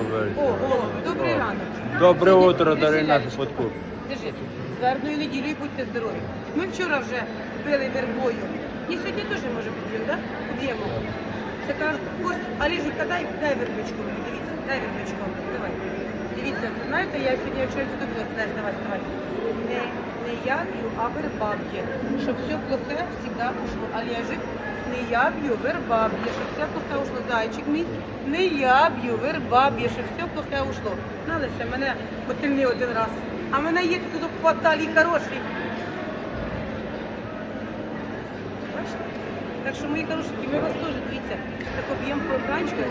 Овечка. О, о, добрий ранок. Добре Сьогодні- утро, Держи, дорогі наші Держи. З вербною неділею будьте здорові. Ми вчора вже били вербою. І сьогодні теж може бути, так? Б'ємо. Це кажуть, ось, а Ліженька, дай, дай вербичку мені, дивіться, дай вербичку давай. Дивіться, знаєте, я сьогодні вчора була, давай, давай, давай. Не, не я б'ю, а верба б'є. Щоб все плохе завжди ушло. А Лежик, не я б'ю, верба б'є, щоб все плохе ушло. Зайчик мій, не я б'ю, верба б'є, щоб все плохе ушло. На лише мене мотильни один раз. А мене є тут хваталі хороші. Бачите? Так що, мої хорошенькі, ми вас теж дивіться, так об'ємо по ранчку,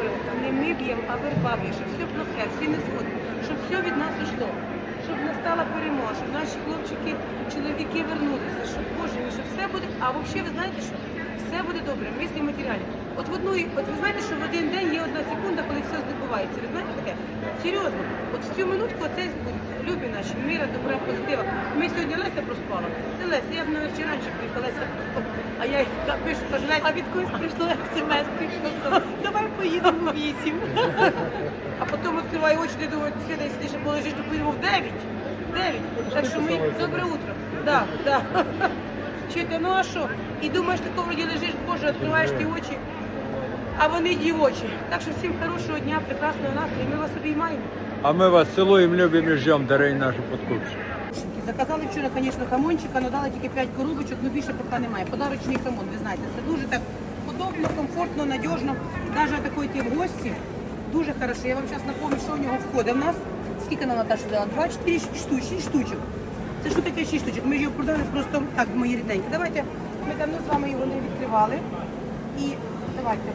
не ми б'ємо, а верба б'є, щоб все плохе, всі не згодні, щоб все від нас йшло, щоб настала перемога, щоб наші хлопчики, чоловіки вернулися, щоб Боже щоб все буде. А взагалі, ви знаєте, що все буде добре, мислі матеріалі. От в одну, от ви знаєте, що в один день є одна секунда, коли все здобувається. Ви знаєте таке? Серйозно, от в цю минутку це збудеться. Любі наші, міра, добра, позитива. Ми сьогодні Леся проспала. Це Леся, я б навіть вчора раніше приїхала, Леся проспала. А я їй пишу, кажу, Леся, А від когось прийшло смс, прийшло, давай поїдемо у вісім. а потім відкриваю очі і думаю, сідай, сиди, ще полежиш, то поїдемо в 9. В 9. Так що ми, добре утро. Да, да. Чуєте, ну а що? І думаєш, тако вроді лежиш, Боже, відкриваєш ті очі, а вони дівочі. Так що всім хорошого дня, прекрасного настрою, ми вас обіймаємо. А ми вас цілуємо, любимо і ждемо, дорогі наші подкупці. Заказали вчора, звісно, хамончика, але дали тільки 5 коробочок, ну більше поки немає. Подарочний хамон, ви знаєте, це дуже так удобно, комфортно, надіжно. Навіть такої йти в гості. Дуже хорошо. Я вам зараз напомню, що в нього входить в нас. Скільки нам Наташа дала? 2, 4 штук, 6 штучок. Це що таке 6 штучок? Ми ж його продали просто так, мої рідненькі. Давайте, ми давно з вами його не відкривали. І давайте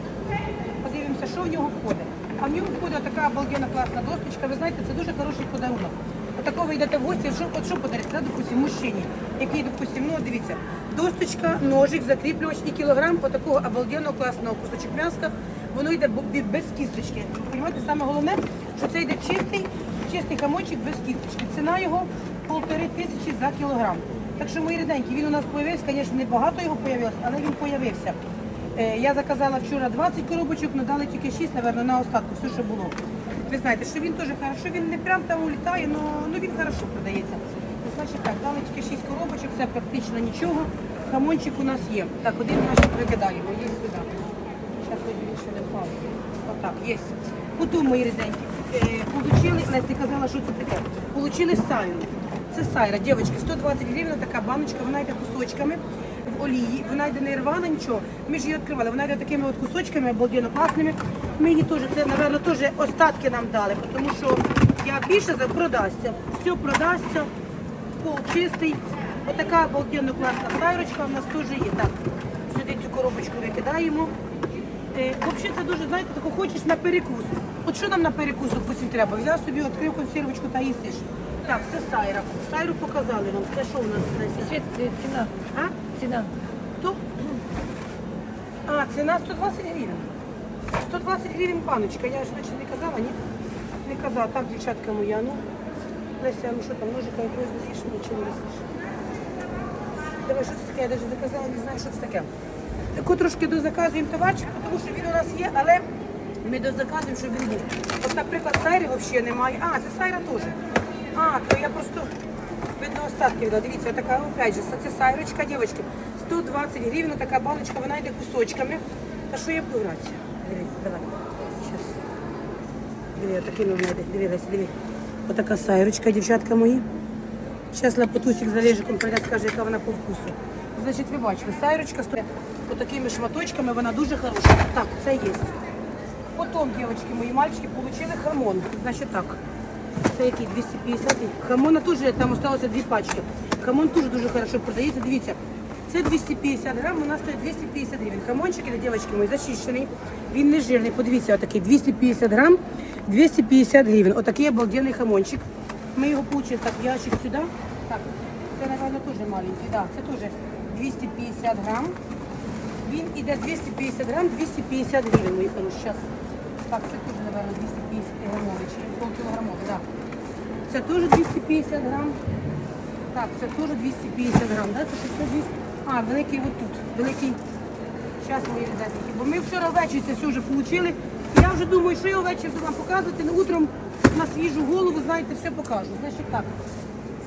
подивимося, що в нього входить. А в нього входить така обалденна класна досточка. Ви знаєте, це дуже хороший подарунок. Отако ви йдете в гості, що, от що подарити, да, допустим, мужчині, який, допустим, ну дивіться, досточка, ножик, закріплювач і кілограм отакого обалденного класного кусочок м'яска. Воно йде без кісточки. Понимаєте, саме головне, що це йде чистий, чистий хамончик без кісточки. Ціна його полтори тисячі за кілограм. Так що, мої ріденькі, він у нас появився, звісно, не багато його появилось, але він появився. Е, Я заказала вчора 20 коробочок, але дали тільки 6, напевно, на остатку, все, що було. Ви знаєте, що він теж хорошо, він не прям там улітає, але він хорошо продається. Ну, Значить так, дали тільки 6 коробочок, це практично нічого. Хамончик у нас є. Так, один наш викидаємо, є сюди. Зараз хоч він ще не впав. Отак, є. Потім мої ріденькі. Е, Получили, Лесь, казала, що це таке. Получили сайру. Це сайра, дівчатки, 120 гривень, така баночка, вона йде кусочками в олії, вона йде не рвана, нічого. Ми ж її відкривали, вона йде такими от кусочками, обалденно класними. Ми її теж, це, напевно, теж остатки нам дали, тому що я більше за продасться. Все продасться, пол чистий. Отака обалденно класна сайрочка в нас теж є. Так, сюди цю коробочку викидаємо. Е, Взагалі це дуже, знаєте, хочеш на перекус. От що нам на перекус, допустим, треба? Взяв собі, відкрив консервочку та їсиш. Так, це сайра. Сайру показали нам. Це що у нас Леся? Е, ціна, А? ціна. Хто? А, ціна 120 гривень. 120 гривень баночка. Я ж наче не казала, ні? Не казала. Так, дівчатка моя, ну. Леся, ну що там, ножика якогось досиш, нічого не досиш. Давай, що це таке? Я навіть заказала, не знаю, що це таке. Таку трошки дозаказуємо товарчик, тому що він у нас є, але ми дозаказуємо, щоб він був. От, наприклад, сайри взагалі немає. А, це сайра теж. А, то я просто видно остатки віддала. Дивіться, така, опять же, це сайрочка, дівчатки. 120 гривень, така баночка, вона йде кусочками. Та що я буду гратися? Диви, давай. Щас. Диви, отакими вона йде. Диви, Леся, диви. Отака сайрочка, дівчатка мої. Зараз лапотусик за лежиком прийде, скаже, яка вона по вкусу. Значить, ви бачили, сайрочка стоїть отакими шматочками, вона дуже хороша. Так, це є. Потім, дівчатки, мої мальчики, отримали хамон. Значить так. Це який 250. Хамона теж там залишилося дві пачки. Хамон теж дуже хорошо продається. Дивіться, це 250 грам, у нас стоїть 250 гривень. Хамончик, іде, дівчатки мої, зачищений. Він не жирний. Подивіться, отакий 250 грам, 250 гривень. Отакий обалденний хамончик. Ми його получили так, ящик сюди. Так, це, напевно, теж маленький. Да, це теж 250 грам. Він іде 250 грам, 250 гривень, мої хороші. Так, це теж, напевно, 250 грамовий, чи полкілограмовий, так. Це теж 250 грам. Так, це теж 250 грам, да? Це ще це 200. А, великий отут. Великий. Зараз мої рідесенькі. Бо ми вчора ввечері це все вже отримали. Я вже думаю, що я ввечері буду вам показувати, але утром на свіжу голову, знаєте, все покажу. Значить так,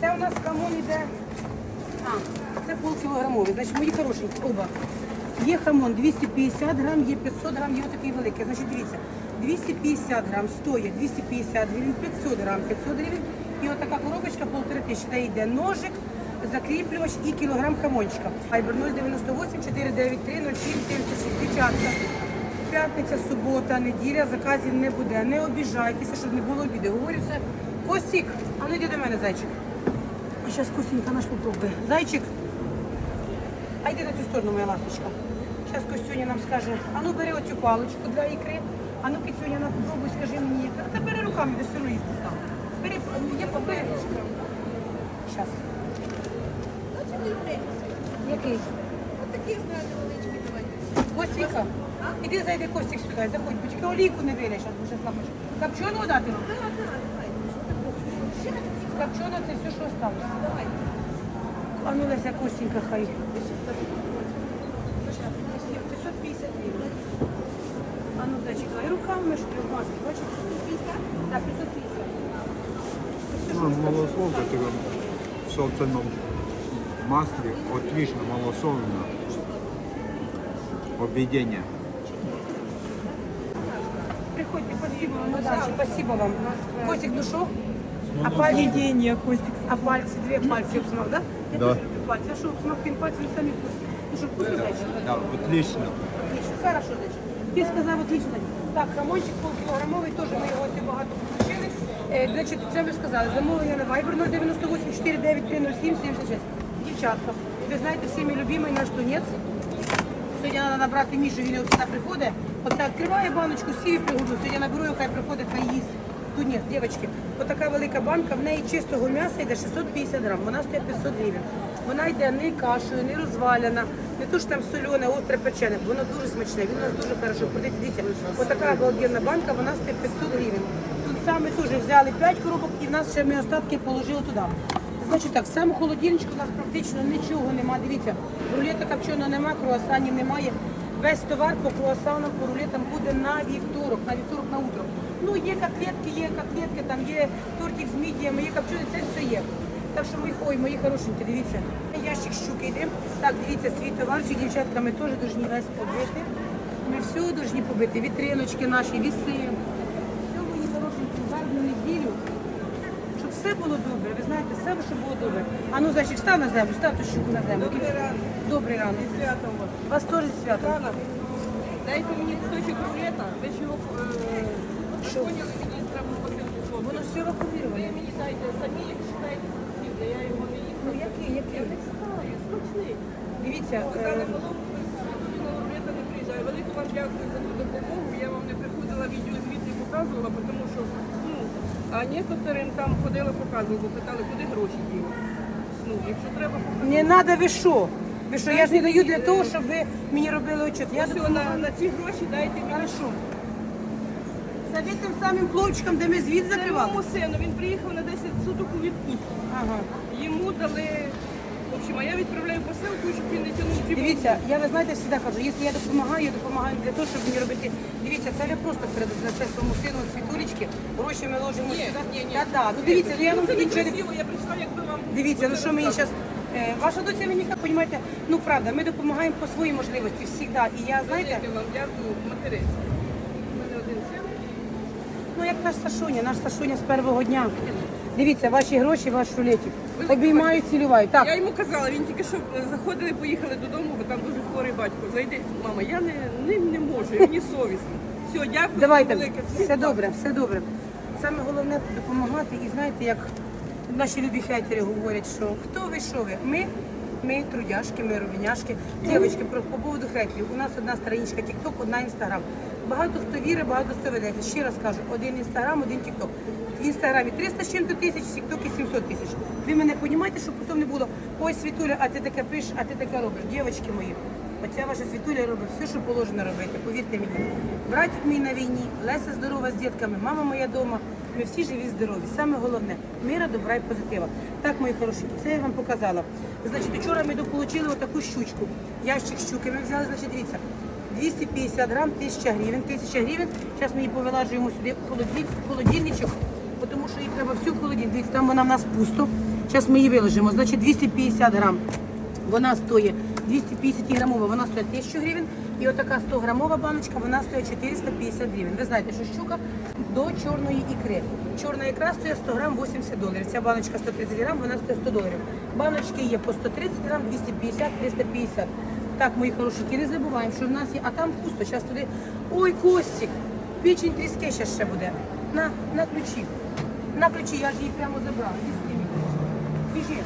це у нас хамон іде, а, це полкілограмовий, значить мої хорошенькі, оба. Є хамон 250 грам, є 500 грам, є отакий великий. Значить, дивіться, 250 грам стоїть 250 гривень, 500 грам 500 гривень. І отака коробочка полтори тисячі, де йде ножик, закріплювач і кілограм хамончика. Айбер 098 493 0776. Дівчатка. П'ятниця, субота, неділя, заказів не буде. Не обіжайтеся, щоб не було обіди. Говорю все. Костік, а ну йди до мене, зайчик. А зараз Костінька наш попробує. Зайчик, а йди на цю сторону, моя ласточка. Зараз Костюня нам скаже, а ну бери оцю паличку для ікри. А ну Кицюня, на попробуй, скажи мені. Та, бери руками, до сиру їсти став. Бери, я побери. Зараз. Який? Такі знаю невеличкі давайте. Костіка? Іди зайди Костік сюди, заходь, бо олійку не вилиш, а вже слабоч. Копченого дати вам? Копчено це все, що осталось. Давай. А ну Леся Костенька хай. руками ж ти в масці, бачиш? 550? Так, 550. Це все, що Ну, осталось. малосол, который в собственном масле, отлично малосолено. Объедение. Приходьте, спасибо вам, удачи, спасибо вам. Костик, ну що? А пальці? Єдіння, Костік. А пальцы, две пальцы обсмак, да? Я Да. тоже люблю пальцы. А что, обсмак пин пальцами сами вкусные. Ну что, вкусно, зайчик? Да, отлично. Отлично, хорошо, зайчик. Ти сказав отлично. Так, хамончик полкілограмовий, теж ми його ось багато включили. Е, значить, це ви сказали, замовлення на Viber 098 493 07 76. Дівчатка, ви знаєте, всіми любимий наш тунець. Сьогодні треба набрати Мішу, він сюди приходить, оце відкриває баночку, сів і пригоду. Сьогодні наберу, яка приходить, хай їсть. Тунець, дівчатки, отака велика банка, в неї чистого м'яса йде 650 грам, вона стоїть 500 гривень. Вона йде не кашею, не розваляна, не то що там солене, остре печене, воно дуже смачне, він у нас дуже хорошо продається. Дивіться, отака обалденна банка, вона стоїть 500 гривень. Тут саме теж взяли 5 коробок і в нас ще ми остатки положили туди. Значить так, саме холодильничку у нас практично нічого нема. Дивіться, рулета копченого нема, круасанів немає. Весь товар по круасанам, по рулетам буде на вівторок, на вівторок на утро. Ну, є котлетки, є котлетки, там є тортик з мідіями, є копчений, це все є. Так що мої, ой, мої хорошенькі, дивіться. Ящик щуки йде. Так, дивіться, свій товарчик, дівчатка, ми теж повинні весь побити. Ми все повинні побити. Вітриночки наші, віси. Все, мої хорошенькі, гарну неділю. Щоб все було добре, ви знаєте, все, щоб було добре. А ну, зайчик, став на землю, став ту щуку на землю. Добрий ранок. Добрий ранок. Свято у вас. Вас теж святом. Рано. Дайте мені кусочок рулета, ви ж його е, Що? Воно все Ви вакууміроване. мені дайте самі, як читаєте, де я його не їм. Ну, який, який? Я не знаю, смачний. Дивіться, е, приїжджає. Велику вам дякую за ту допомогу. Я вам не приходила відео звідти показувала, тому що ну, а некоторим там ходила показувала, питали, куди гроші діли. Ну, якщо треба показати. не треба ви що? Ви що, я ж не даю для того, щоб ви мені робили отчет. Я все, на, на ці гроші дайте мені. Хорошо. Це ви тим самим хлопчиком, де ми звіт Це закривали? моєму сину, він приїхав на 10 суток у відпустку. Ага. Йому дали. В общем, а я відправляю посилку, щоб він не тягнув ці Дивіться, я ви знаєте, завжди кажу, якщо я допомагаю, я допомагаю для того, щоб мені робити. Дивіться, це ви просто передати це своєму сину світулечки, гроші ми ложимо Ні, сюди. ні, ні. Та, да. Ну дивіться, ну я вам це тоді нічого не некрасиво, я прийшла, якби вам... Дивіться, ну що мені зараз. розказувати. Ваша доця мені як розумієте, ну правда, ми допомагаємо по своїй можливості завжди. І я, знаєте, Велике вам дякую, материці. У мене один син. Ну як наш Сашуня, наш Сашуня з першого дня. Дивіться, ваші гроші, ваш рулетик. Велике Обіймаю, цілюваю. Так, Я йому казала, він тільки що е, заходили, поїхали додому, бо там дуже хворий батько. Зайди, мама, я не, ним не можу, мені совісно. Все, дякую Давайте, велике. все добре, все добре. Саме головне допомагати. І знаєте, як наші любі хейтери говорять, що хто ви, що ви? Ми, ми трудяшки, ми ровеняшки. Дівчатки, про по поводу хейтерів. У нас одна страничка TikTok, одна інстаграм. Багато хто вірить, багато хто ведеться. Ще раз кажу, один інстаграм, один TikTok. В інстаграмі 300 з чим-то тисяч, в TikTok 700 тисяч. Ви мене розумієте, щоб потім не було ой, Світуля, а ти таке пишеш, а ти таке робиш. Дівчатки мої. Оця ваша світуля робить все, що положено робити. Повірте мені. Братик мій на війні, Леся здорова з дітками, мама моя вдома. Ми всі живі, здорові. Саме головне мира, добра і позитива. Так, мої хороші, це я вам показала. Значить, вчора ми дополучили отаку щучку. Ящик щуки. Ми взяли, значить, дивіться. 250 грам, 1000 гривень. 1000 гривень. Зараз ми її повилажуємо сюди в холодильничок, тому що її треба всю в холодильник. Дивіться, там вона в нас пусто. Зараз ми її виложимо. Значить 250 грам. Вона стоїть 250 грамова, вона стоїть 1000 гривень. І отака 100 грамова баночка, вона стоїть 450 гривень. Ви знаєте, що щука до чорної ікри. Чорна ікра стоїть 100 грам 80 доларів. Ця баночка 130 грам, вона стоїть 100 доларів. Баночки є по 130 грам, 250, 350. Так, мої хорошенькі, не забуваємо, що в нас є, а там пусто. Зараз туди. Ой, Костік, печень тріски ще ще буде. На, на ключі. На ключі, я ж її прямо забрала. Біжи.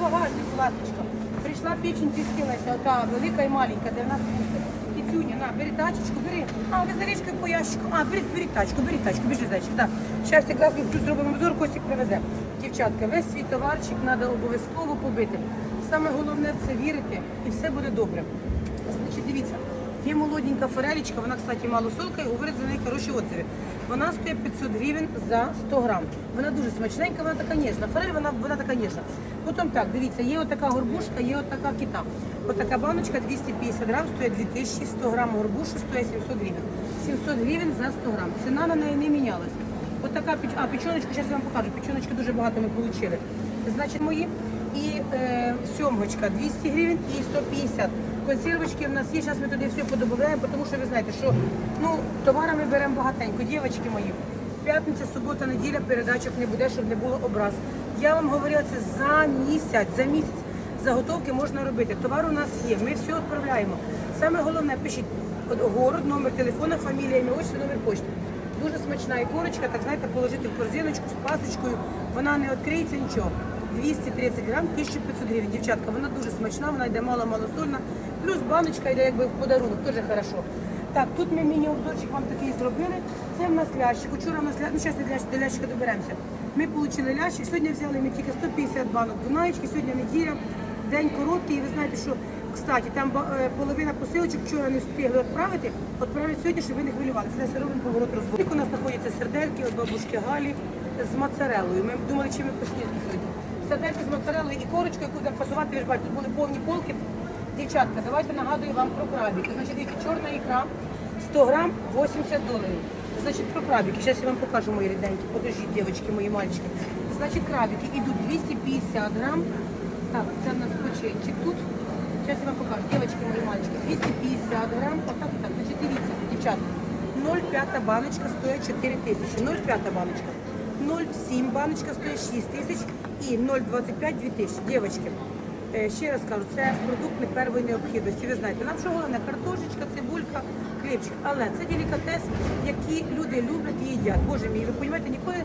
Багажник, ласточка. Прийшла печень тискилася, ота велика і маленька, де в нас пусто. Кицюня, на, бери тачечку, бери. А, ви за річкою по ящику. А, бери, бери тачку, бери тачку, біжи, зайчик. Да. Зараз якраз тут зробимо обзор, Костік привезе. Дівчатка, весь свій товарчик треба обов'язково побити. Саме головне це вірити і все буде добре. Значить, дивіться, є молоденька форелічка, вона, кстати, мало солка і говорить за неї хороші отзиви. Вона стоїть 500 гривень за 100 грам. Вона дуже смачненька, вона така ніжна. Форель, вона, вона така ніжна. Потім так, дивіться, є отака горбушка, є отака кита. Отака баночка 250 грам стоїть 2000, 100 грам горбуші стоїть 700 гривень. 700 гривень за 100 грам. Ціна на неї не мінялась. Отака піч... А, печоночку, зараз я вам покажу. Печоночки дуже багато ми отримали. Значить, мої. І е, сьомгочка 200 гривень і 150. Консервочки в нас є, зараз ми туди все подобавляємо, тому що ви знаєте, що ну, товари ми беремо багатенько. Дівчатки мої, п'ятниця, субота, неділя передачок не буде, щоб не було образ. Я вам говорила це за місяць, за місяць. Заготовки можна робити. Товар у нас є, ми все відправляємо. Саме головне, пишіть город, номер телефона, фамілія, ім'я, отчество, номер почти. Дуже смачна ікорочка, так знаєте, положити в корзиночку з пасочкою, вона не відкриється нічого. 230 грам, 1500 гривень. Дівчатка, вона дуже смачна, вона йде мало-малосольна. Плюс баночка йде якби в подарунок, теж хорошо. Так, тут ми міні-обзорчик вам такий зробили. Це в нас лящик. Учора в нас ля... ну зараз лящ- до лящика доберемося. Ми отримали лящик. Сьогодні взяли ми тільки 150 банок Дунаєчки, сьогодні неділя, день короткий. І ви знаєте, що Кстати, там е, половина посилочок вчора не встигли відправити, відправлять сьогодні, щоб ви не хвилювалися. Це робимо поворот розбору. У нас знаходяться сердельки від бабушки Галі з моцарелою. Ми думали, чим ми поснідати сьогодні. Сердельки з моцарелою і корочкою, яку будемо фасувати, ви ж бачите, були повні полки. Дівчатка, давайте нагадую вам про крабики. Значить, дивіться, чорна ікра 100 грам 80 доларів. Значить, про крабики. Зараз я вам покажу мої ріденькі. Подождіть, дівчатки, мої мальчики. Значить, крабики йдуть 250 грам. Так, це в нас печенчик тут. Зараз я вам покажу. Дівчатки, мої мальчики, 250 грам. Отак, так. Значить, дивіться, дівчатка. 0,5 баночка стоїть 4 тисячі. 0,5 баночка. 0,7 баночка стоїть 6 тисяч і 0,25 2 тисячі. Дівчатки, Е, Ще раз кажу, це продукт не первої необхідності. Ви знаєте, нам що головне картошечка, цибулька, хлібчик. Але це делікатес, який люди люблять і їдять. Боже мій, ви розумієте, ніколи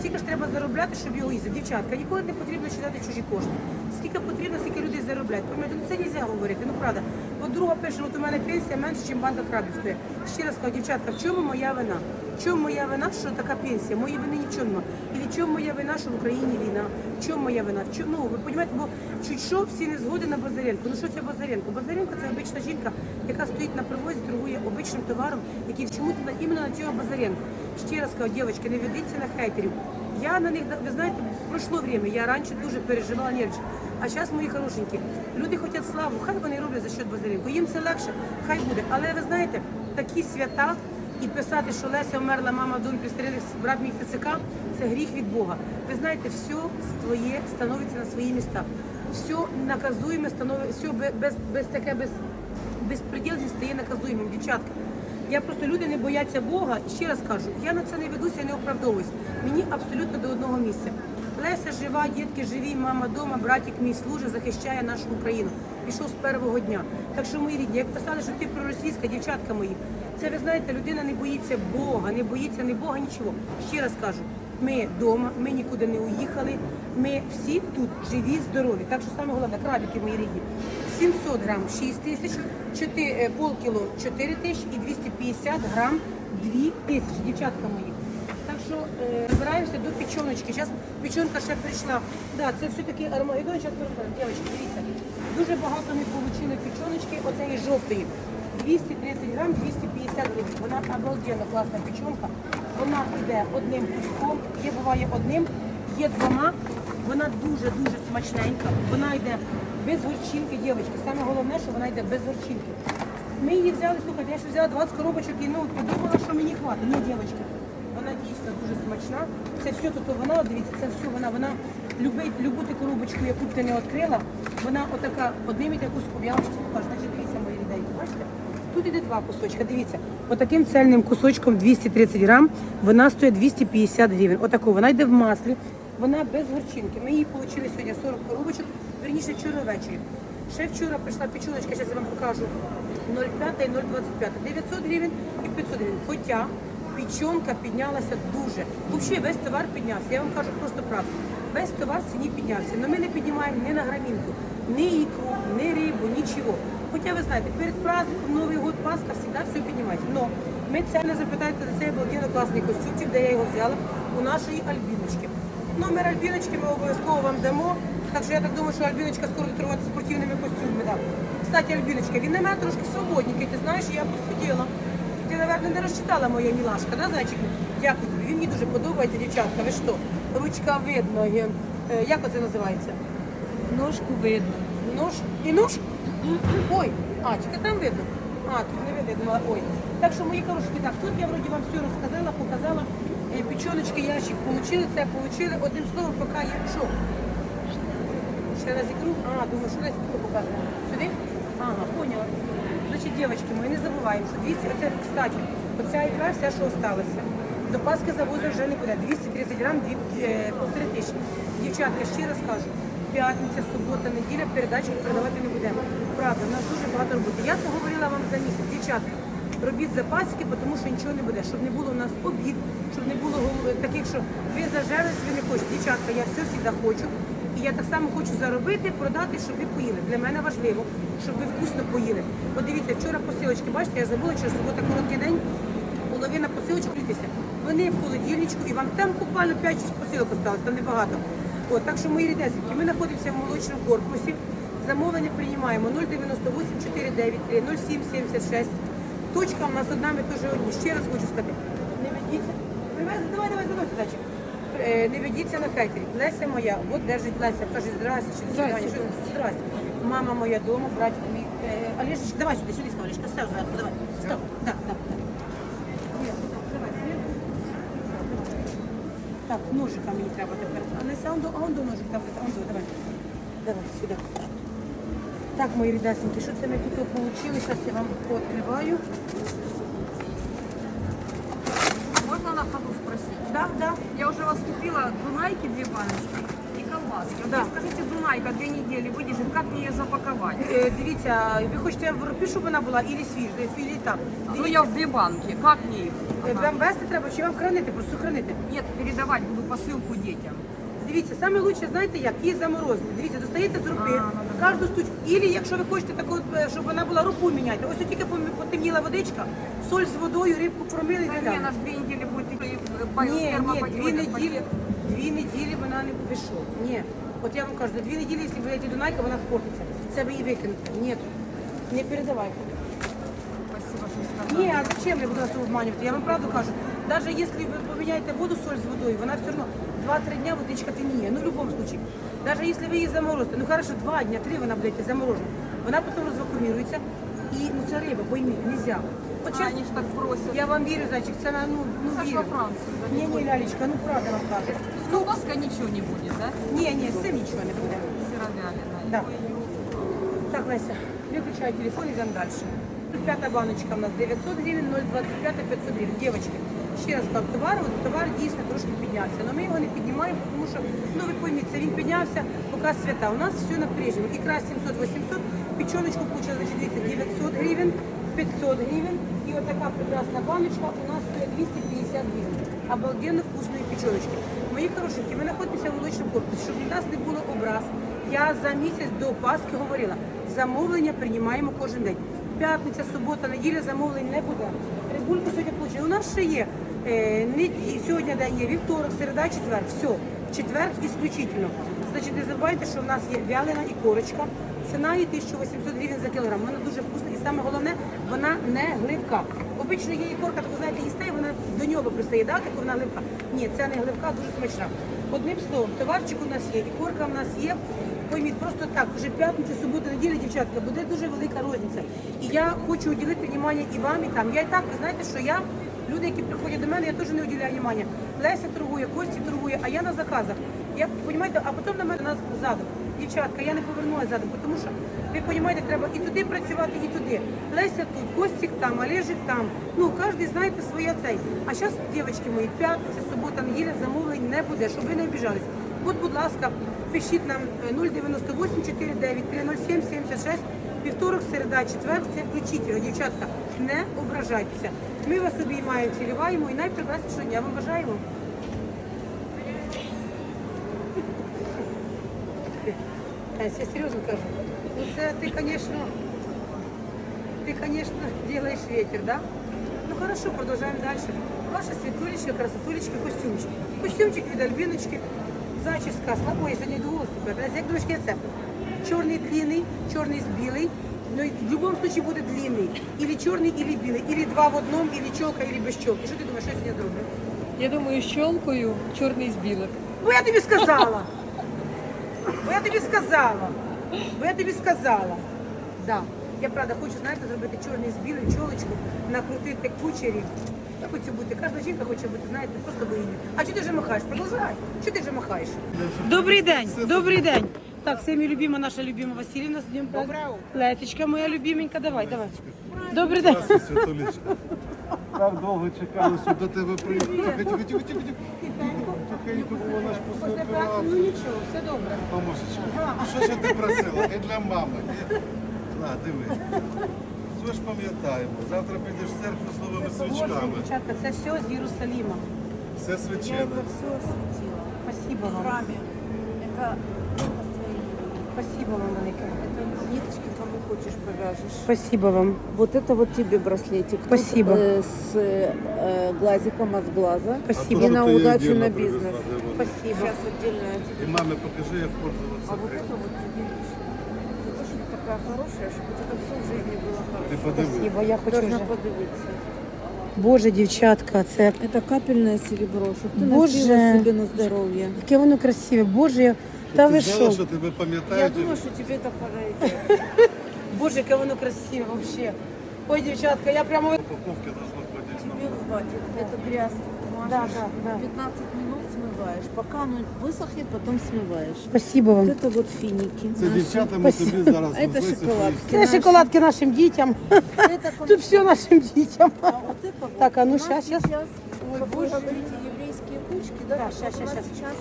скільки ж треба заробляти, щоб його їсти. Дівчатка, ніколи не потрібно читати чужі кошти. Скільки потрібно, скільки людей заробляють. Пам'ятаєте, ну це не можна говорити. Ну правда. От друга пише, от у мене пенсія менше, ніж банка крабів. Ще раз кажу, дівчатка, в чому моя вина? В чому моя вина, що така пенсія? Мої вини нічого нема. В чому моя вина, що в Україні війна? В чому моя вина? Чому, ну, ви розумієте, бо чуть що всі не згоди на Базаренко. Ну що це Базаренко? Базаренко це обична жінка, яка стоїть на привозі, торгує обичним товаром, який чомусь іменно на цього Базаренко. Ще раз кажу, дівчатки, не ведіться на хейтерів. Я на них, ви знаєте, пройшло время, я раніше дуже переживала нервничала. А зараз, мої хорошенькі, люди хочуть славу, хай вони роблять за счет Базаренко. Їм це легше, хай буде. Але ви знаєте, такі свята і писати, що Леся вмерла, мама в домі брат мій ТЦК, це гріх від Бога. Ви знаєте, все твоє становиться на свої міста. Все наказуємо, становиться, все без, без, таке, без безпреділність стає наказуємим, дівчатка. Я просто люди не бояться Бога. Ще раз кажу, я на це не ведуся, не оправдовуюсь. Мені абсолютно до одного місця. Леся жива, дітки живі, мама вдома, братик мій служить, захищає нашу Україну. Пішов з першого дня. Так що, мої рідні, як писали, що ти проросійська, дівчатка мої, це ви знаєте, людина не боїться Бога, не боїться ні Бога, нічого. Ще раз кажу, ми вдома, ми нікуди не уїхали, ми всі тут живі, здорові. Так що саме головне, крабики мої рідні. 700 грам 6 тисяч, 4, полкіло 4 тисячі і 250 грам 2 тисячі, дівчатка мої. Так що е, збираємося до печоночки. Зараз печонка ще прийшла. Да, це все-таки армагеддон, зараз переходимо. Дівчатки, дивіться, дуже багато ми отримали печоночки, оцеї жовтої. 230 грам, 250 гривень. Вона обалденно класна печонка. Вона йде одним куском, є буває одним, є двома. Вона дуже-дуже смачненька. Вона йде без горчинки, дівчатки. Саме головне, що вона йде без горчинки. Ми її взяли, слухайте, я ще взяла 20 коробочок і ну, подумала, що мені хватить. Ні, дівчатки, вона дійсно дуже смачна. Це все тут вона, дивіться, це все вона, вона любить, любу ти коробочку, яку б ти не відкрила, вона отака, одним іде куском, я вам зараз покажу дивіться, мої ріденькі, бачите? Тут іде два кусочка, дивіться. Отаким цельним кусочком 230 грам, вона стоїть 250 гривень. Отаку, вона йде в маслі, вона без горчинки. Ми її отримали сьогодні 40 коробочок, верніше вчора ввечері. Ще вчора прийшла печуночка, зараз я вам покажу. 0,5 і 0,25. 900 гривень і 500 гривень. Хоча печонка піднялася дуже. Взагалі весь товар піднявся. Я вам кажу просто правду. Весь товар в ціні піднявся. Але ми не піднімаємо ні на грамінку, ні ікру, ні рибу, нічого. Хоча ви знаєте, перед праздником Новий год, Пасха завжди все піднімається. Но ми це не запитайте за цей обалденно класний костюмчик, де я його взяла у нашої альбіночки. Номер альбіночки ми обов'язково вам дамо. Так що я так думаю, що альбіночка скоро буде спортивними костюмами. Да. Кстати, альбіночка, він на мене трошки свободненький, ти знаєш, я похуділа. Ти, мабуть, не розчитала моя мілашка, да, зайчик? Дякую тобі. Він мені дуже подобається, дівчатка. Ви що? Ручка видно. Е, Як оце називається? Ножку видно. Нож і нож? Ой, а, тільки там видно. А, тут не видно, я думала, ой. Так що, мої хороші, так, тут я вроді вам все розказала, показала. Е, Печеночки, ящик получили, це получили. Одним словом, поки є. Що? Ще раз ікру? А, думаю, що десь ікру показує. Сюди? Ага, поняла. Значить, дівчатки, ми не забуваємо, що 200, оце, кстати, оця ікра вся, що осталася. До Паски завозу вже не буде. 230 грам, дві- е, полтори тисячі. Дівчатка, ще раз кажу, п'ятниця, субота, неділя передачі передавати не будемо. Правда, у нас дуже багато роботи. Я це говорила вам за місяць. Дівчатка, робіть запасики, тому що нічого не буде. Щоб не було у нас обід, щоб не було гол- таких, що ви зажерлись, ви не хочете. Дівчатка, я все завжди хочу. І я так само хочу заробити, продати, щоб ви поїли. Для мене важливо, щоб ви вкусно поїли. От дивіться, вчора посилочки, бачите, я забула, що субота короткий день, половина посилочок, дивіться, вони в холодильничку, і вам там буквально 5-6 посилок осталось, там небагато. От, так що мої рідесеньки, ми знаходимося в молочному корпусі, замовлення приймаємо 098 493 0776. Точка у нас одна, ми теж одні. Ще раз хочу сказати, не ведіться. Привезли, давай, давай, давай, задачі. Е, Не ведіться на хейтері. Леся моя, от держить Леся, каже, здрасте, чи Здрасте. Що здрасте. Мама моя дома, братик мій. Е, Олежечка, давай сюди, сюди, Олежка, став зверху, давай. Став, да, да, да. Ні, давай, зверху. Так, ножика мені треба тепер. А не саунду, а он до ножик там, он до, давай. Давай, сюди. Так, мої рідасеньки, що це ми тут отримали? Зараз я вам відкриваю. Можно на ходу спросить? Да, да. Я уже вас купила Дунайки две баночки и колбаски. Вот Да. вы скажите, Дунайка две недели выдержит, как мне ее запаковать? Е, Дивіться, ви хочете в ропі, щоб вона була, і свіжа, так. Ну я в две банки, как мне их? Е. Вам вести треба, чи вам хранити, просто хранити. Нет, передавать буду посылку детям. Дивіться, саме лучше, знаєте як, і заморозити. Дивіться, достаєте з рупи, А, ну, кожну штучку. Ілі, якщо ви хочете таку, е, щоб вона була рупу міняйте. Ось тільки потемніла водичка, соль з водою, рибку промили і Да заляли. мне на ж две недели будет и Ні, ні, дві неділі, дві неділі вона не ви? Ні. От я вам кажу, за дві неділі, якщо будете до Найка, вона спортиться. Це ви її викинете. Ні, не передавайте. Ні, а зачем я буду вас обманювати? Я вам правду кажу. Навіть якщо ви поміняєте воду, соль з водою, вона все одно 2-3 дня водичка темніє. Ну, в будь-якому випадку. Навіть якщо ви її заморозите, ну хорошо, 2 дня, 3 вона буде заморожена. Вона потім розвакуумірується. І ну це риба, пойміть, нельзя. От А, они ж так просят. я вам вірю, зайчик, це на ну, ну Саш вірю. Францию. не ні, лялечка, ну правда вам кажу. С колбаской ничего не будет, да? Ні, ні, з цим нічого не буде. Сыровялина. Да. Так, Леся, виключаю телефон, йдемо далі. Тут п'ята баночка у нас 900 гривень, 0,25, 500 гривень. Дівчатки, ще раз кажу, товар, от товар дійсно трошки піднявся. Але ми його не піднімаємо, тому що, ну ви пойміть, це він піднявся, поки свята. У нас все на прежньому. Ікра 700-800, печеночку куча, значить, дивіться, 900 гривень, 500 гривень. І от така прекрасна баночка у нас стоїть 250 гривень. Обалденно вкусної печеночки. Мої хорошенькі, ми знаходимося в молочному корпусі, щоб від нас не було образ. Я за місяць до Пасхи говорила, замовлення приймаємо кожен день. П'ятниця, субота, неділя замовлень не буде. Рибульку сьогодні получили. У нас ще є е, сьогодні день є вівторок, середа, четвер. Все, четвер ісключительно. Значить, не забувайте, що в нас є вялена і корочка. Ціна її 1800 гривень за кілограм. Вона дуже вкусна і саме головне, вона не гливка. Обично є ікорка, так ви знаєте, їсте, і вона до нього пристає, да? так вона гливка. Ні, це не гливка, дуже смачна. Одним словом, товарчик у нас є, ікорка в нас є. Пойміть, просто так, вже п'ятниця, субота, неділя, дівчатка, буде дуже велика розниця. І я хочу уділити увагу і вам, і там. Я і так, ви знаєте, що я, люди, які приходять до мене, я теж не уділяю увагу. Леся торгує, Кості торгує, а я на заказах. Я, розумієте, а потім на мене нас задом. Дівчатка, я не повернулася задом, тому що ви розумієте, треба і туди працювати, і туди. Леся тут, Костік там, Олежик там. Ну, кожен знаєте своє цей. А зараз, дівчатки мої, п'ятниця, субота, неділя, замовлень не буде, щоб ви не обіжались. От, будь ласка, пишіть нам е, 098 49 307 76, вівторок, середа, четвер, це включительно. Дівчатка, не ображайтеся. Ми вас обіймаємо, цілюваємо і найпрекраснішого дня вам бажаємо. Тася, я серьезно кажу. Ну це ти, конечно, ти, конечно, делаешь ветер, да? Ну хорошо, продолжаем дальше. Ваша светулечка, красотулечка, костюмчик. Костюмчик від Альбіночки, зачіска, слабо, я сьогодні йду голос тепер. Як думаєш, який це? Чорний длинний, чорний з білий. Ну, і в будь-якому случае буде длинний. Или чорний, или білий. Или два в одному, или чолка, или без чолки. Що ти думаєш, що я сьогодні зроблю? Я думаю, щелкою чорний з білих. Бо я тобі сказала. Бо я тобі сказала. Бо я тобі сказала. Да. Я правда хочу, знаєте, зробити чорний з білим чолочку, накрутити кучері. Я хочу бути, кожна жінка хоче бути, знаєте, просто богиня. А чого ти вже махаєш? Продовжай. Чого ти вже махаєш? Добрий день, добрий день. Так, це мій любима, наша любима Васильівна. Доброго. Летечка моя любименька, давай, давай. Добрий день. Святолічка. Так довго чекали, що до тебе приїхали. Тихо, тихо, тихо, тихо. Тихенько було наш праці, ну нічого, все добре. Мамусечка, що ж ти просила? І для мами. На, диви Все ж пам'ятаємо. Завтра підеш в церкву з новими Боже, свічками. дівчатка, це все з Єрусалима. Все свячене. все осветила. Спасибо В вам. храме. Это Спасибо вам велике. ниточки кому хочешь повяжешь. Спасибо вам. Вот это вот тебе браслетик. Тут, Спасибо. э, с э, глазиком от глаза. Спасибо. И на ти її удачу віддільно на привезла, бизнес. де вона? Спасибо. Сейчас отдельно. І мамі покажи, як пользуватися. А вот это вот тебе лично. За то, что ты такая хорошая, чтобы у тебя все в жизни было хорошо. Ти подиви. Спасибо, я хочу Должна вже. подивитися. Боже, дівчатка, це Это капельное серебро, чтобы ты Боже. носила себе на здоровье. яке воно красиве. Боже, та Ти ви знала, що? що тебе Я пам'ятають? думаю, что тебе это подойдет. Боже, яке воно красиве вообще. Ой, дівчатка, я прямо... Упаковки должно хватить. Тебе хватит. Это грязь. Да, Мажешь, да, да. 15 минут смываешь. Пока оно высохнет, потом смываешь. Спасибо вам. Вот это вот финики. Це наши. дівчата ми Спасибо. тобі зараз А это розвесимо. шоколадки. Це наши. шоколадки нашим дітям. Это Тут все нашим дітям. А вот это вот. Так, а ну у нас щас, щас. сейчас, Ой, как вы боже. говорите, еврейские кучки, да? Да, Вот щас, у щас, нас щас. сейчас,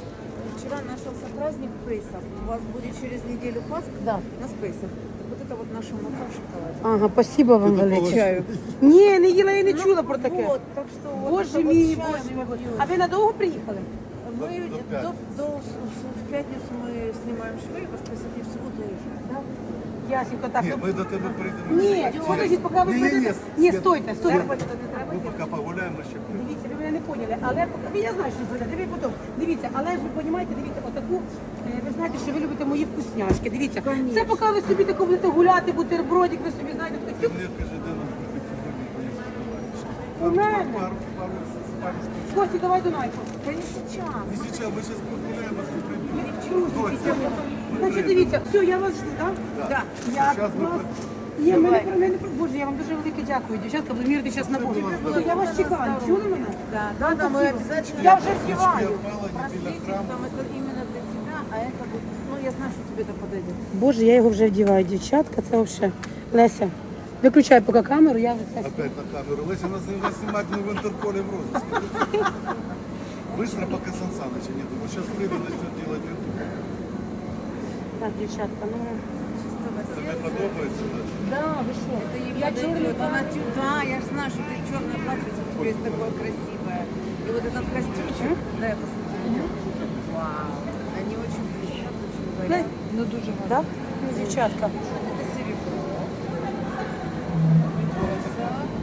вчера начался праздник Пейсах. У вас будет через неделю Пасха, Да. у нас Пейсах. Так вот это вот наша мука в шоколаде. Ага, спасибо вам велике. Чаю. Ні, не їла і не чула про таке. Вот, так что вот Боже это вот мій, чаем боже мій. пьем. А ви надовго приїхали? Мы До- до до, пятницы. до- в пятницу мы снимаем швы, в воскресенье в субботу уезжаем. Ясенько, так. Ні, ну- ми до тебе прийдемо. Ні, подождіть, поки ви Ні, ні, прийдете. ні, Ні, Свет, стойте, стойте. Зеркало не треба Ми поки погуляємо ще прийдемо. Дивіться, ви мене не поняли, але поки я знаю, що це буде. Дивіться потім. Дивіться, але ж ви розумієте, дивіться, отаку, е, ви знаєте, що ви любите мої вкусняшки. Дивіться, це поки ви собі тако будете гуляти, бутербродик, ви собі знаєте, таке тюк, Мені скажи, де нам купити сьогодні поїсти? у мене. Пару, пару, пару штук. Кості, давай до найку. Да не сейчас. І зараз ми зараз погуляємо з Трусики. Значить, дивіться, все, я вас жду, так? Да. Я Щас ми вас... при- Ні, ми не про мене, боже, я вам дуже велике дякую. Дівчатка, буду мірити зараз на Бог. Я вас чекаю, чули мене? Да, да, да, мы обязательно. Я вже співаю. Мало не біля Браслетик храму. там это именно для тебя, а это вот, ну я знаю, что тебе это подойдет. Боже, я його вже вдіваю, дівчатка, це взагалі. Леся, виключай поки камеру, я це Опять на камеру. Леся нас не снимать мы в Интерполе в розыске. Быстро, пока Сан Саныча нету. Вот сейчас придет, начнет делать YouTube. Так, дівчатка, ну. Тебе подобається, да? Да, ви що? Это ей Я подойдет. чорний Она тю- да, я же знаю, что ты черное платьице у тебя есть такое красивое. И вот этот костюмчик, да, я посмотрю. Вау, они очень блестят, очень горят. Ну дуже гарно. Так? Ну, дівчатка.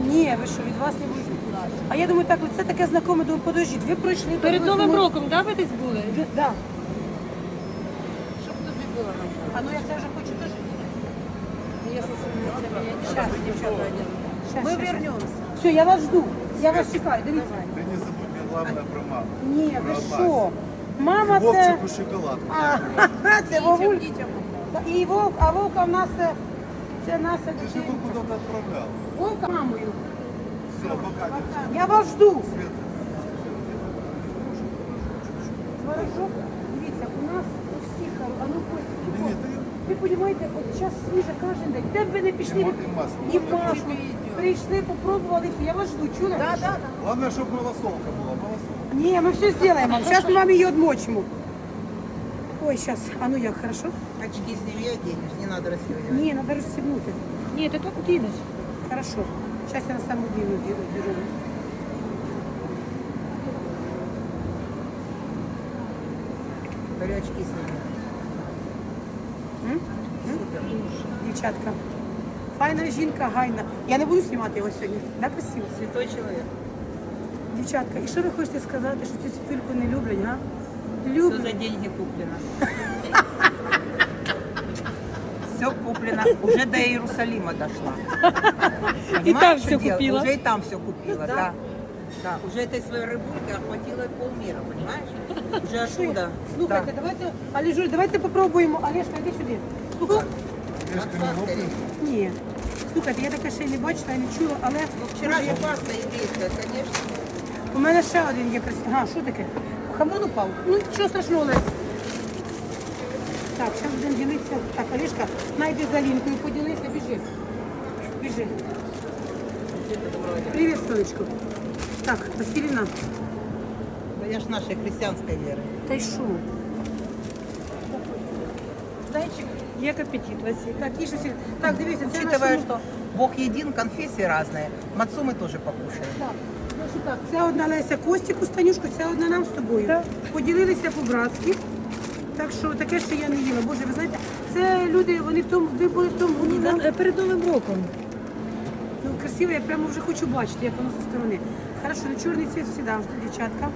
Ні, ви що, від вас не буде. А я думаю, так, це таке знакоме, думаю, подождіть, ви пройшли. Перед так, Новим думаю, роком, да, ви десь були? ви- Да. Чтобы тобі было на А ну я це вже хочу теж. Я со своими для меня не сейчас, девчата, одену. Щас, Мы щас, вернемся. щас. Все, я вас жду. Я вас чекаю. Дивіться. Ти не забудь мені головне про маму. Ні, Про ви Васю. що? Мама це. Вовчику шоколад. А, це Вовуль. І Вовк, а Вовка в нас е, це наша Ти ж його куди-то відправляв. Вовка мамою. Все, пока. Я вас жду. Творожок, дивіться, у нас у всіх, а ну Костя, ви розумієте, от час свіже кожен день. Де б ви не пішли, І масло. і масло. Прийшли, попробували, все. я вас жду, чули? Да, да, да. Главное, щоб малосолка була. Малосолка. Ні, ми все зробимо. Зараз ми вам її відмочимо. Ой, зараз, а ну як, хорошо? Очки сними, оденешь, не надо расстегивать. Ні, треба розстегнути. Ні, ти тільки кинеш. Хорошо. Зараз я на саму ділю беру. Говорю, очки сними. Дівчатка. Файна жінка, гайна. Я не буду знімати його сьогодні. Да, красиво? Святой человек. Дівчатка, і що ви хочете сказати, що цю світульку не люблять, га? Все Люблять. за деньги куплено. Все куплено. Уже до Иерусалима дошла. И там Понимаешь, всё что делать? купила? Уже и там все купила, да. Да, уже этой своей рыбульки охватило полмира, понимаешь? Уже оттуда. Слухайте, Да. давайте, Аліжуль, давайте попробуємо. Олешка, йди сюди. Слухай. Ти ж ти не робиш? Ні. Слухайте, я таке ще й не бачила, і не чула, але Ну, вчера же паста еврейская, конечно. у мене ще один є красивий. Ага, що таке? Хамон упав? Ну, нічого страшного, Лесь. Так, зараз будемо ділитися. Так, Олешка, найди за лінкою, поділися, біжи. Біжи. Привіт, сонечко. Так, Василіна, Да я ж нашей христианской веры. та й що? Зайчик, як апетит, Василь. Так, тише, Василь. Так, дивіться, це Учитывая, наша... что Бог един, конфессии разные, мацу мы тоже покушаем. Так, значить так, це одна Леся Костіку, Станюшку, це одна нам з тобою. Поділилися по-братськи. Так що таке ще я не їла. Боже, ви знаєте, це люди, вони в тому, ви були в тому году, да? Перед Новим роком. Ну, красиво, я прямо вже хочу бачити, як воно зі сторони. Хорошо, ну чорний цвіт завжди, дівчатка.